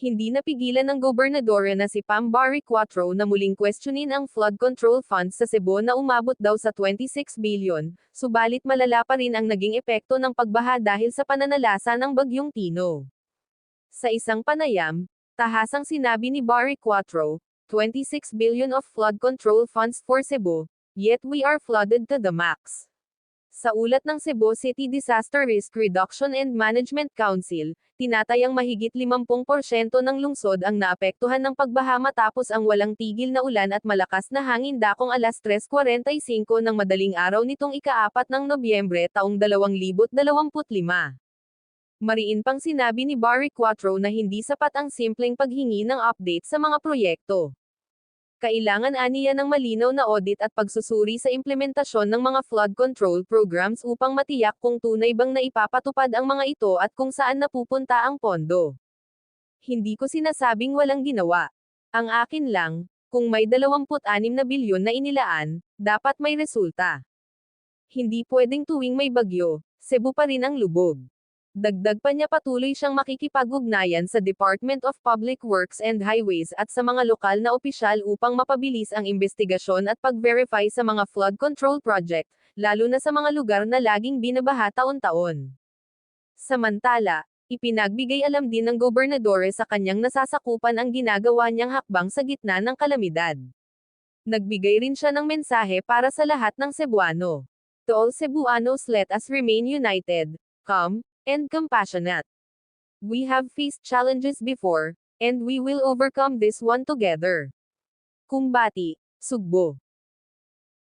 Hindi napigilan ng gobernador na si Pam Barry Quatro na muling questionin ang flood control funds sa Cebu na umabot daw sa 26 billion, subalit malala pa rin ang naging epekto ng pagbaha dahil sa pananalasa ng bagyong Tino. Sa isang panayam, tahasang sinabi ni Barry Quatro, 26 billion of flood control funds for Cebu, yet we are flooded to the max. Sa ulat ng Cebu City Disaster Risk Reduction and Management Council, tinatayang mahigit 50% ng lungsod ang naapektuhan ng pagbaha matapos ang walang tigil na ulan at malakas na hangin dakong alas 3.45 ng madaling araw nitong ikaapat ng Nobyembre taong 2025. Mariin pang sinabi ni Barry Quatro na hindi sapat ang simpleng paghingi ng update sa mga proyekto. Kailangan aniya ng malinaw na audit at pagsusuri sa implementasyon ng mga flood control programs upang matiyak kung tunay bang naipapatupad ang mga ito at kung saan napupunta ang pondo. Hindi ko sinasabing walang ginawa. Ang akin lang, kung may 26 na bilyon na inilaan, dapat may resulta. Hindi pwedeng tuwing may bagyo, Cebu pa rin ang lubog. Dagdag pa niya patuloy siyang makikipag-ugnayan sa Department of Public Works and Highways at sa mga lokal na opisyal upang mapabilis ang investigasyon at pag-verify sa mga flood control project, lalo na sa mga lugar na laging binabaha taon-taon. Samantala, ipinagbigay alam din ng gobernadore sa kanyang nasasakupan ang ginagawa niyang hakbang sa gitna ng kalamidad. Nagbigay rin siya ng mensahe para sa lahat ng Cebuano. To all Cebuanos let us remain united, calm, and compassionate. We have faced challenges before, and we will overcome this one together. Kumbati, Sugbo